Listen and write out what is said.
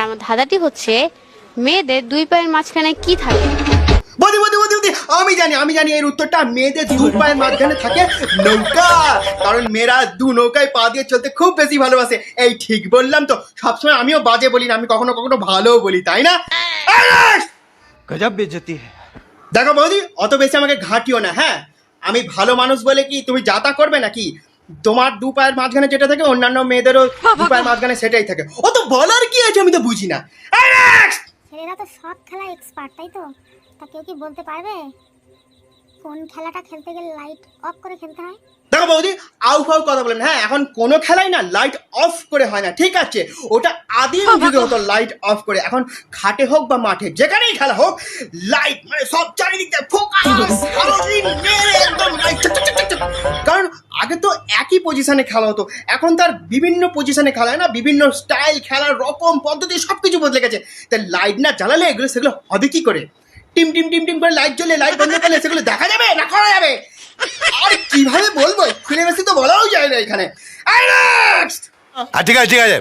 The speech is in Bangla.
আর আমার ধাঁধাটি হচ্ছে মেয়েদের দুই পায়ের মাঝখানে কি থাকে? আমি জানি আমি জানি এর উত্তরটা। মেয়েদের দু পায়ের মাঝখানে থাকে নৌকা। কারণ মেয়েরা দু নৌকায় পা দিয়ে চলতে খুব বেশি ভালোবাসে। এই ঠিক বললাম তো। সবসময় আমিও বাজে বলি না আমি কখনো কখনো ভালো বলি তাই না? গজব বেজতি দেখো বৌদি অত বেশি আমাকে ঘাটিও না হ্যাঁ? আমি ভালো মানুষ বলে কি তুমি যাতা করবে নাকি? তোমার দু পায়ের মাঝখানে যেটা থাকে অন্যান্য মেয়েদেরও দু পায়ের মাঝখানে সেটাই থাকে। অত বলার কি আছে আমি তো বুঝি না। ছেলেরা তো সব খেলায় এক্সপার্ট তাই তো? তা কেউ কি বলতে পারবে? কোন খেলাটা খেলতে গেলে লাইট অফ করে খেলতে হয়? দেখো বৌদি আউ ফাউ কথা বলেন হ্যাঁ এখন কোনো খেলাই না লাইট অফ করে হয় না ঠিক আছে? ওটা আদিম যুগে হতো লাইট অফ করে। এখন খাটে হোক বা মাঠে যেখানেই খেলা হোক লাইট মানে সব চারিদিক দিয়ে ফোকাস আগে তো একই পজিশনে খেলা হতো। এখন তার বিভিন্ন পজিশনে খেলা হয় না, বিভিন্ন স্টাইল খেলার রকম পদ্ধতি সব কিছু বদলে গেছে। তাই লাইট না জ্বালালে এগুলো, সেগুলো হবে কি করে? টিম টিম টিম টিম করে লাইট জ্বলে লাইট বন্ধ করলে সেগুলো দেখা যাবে না করা যাবে? আর কীভাবে বলব? খুলে বেশি তো বলাও যায় না এখানে! ঠিক আছে ঠিক আছে।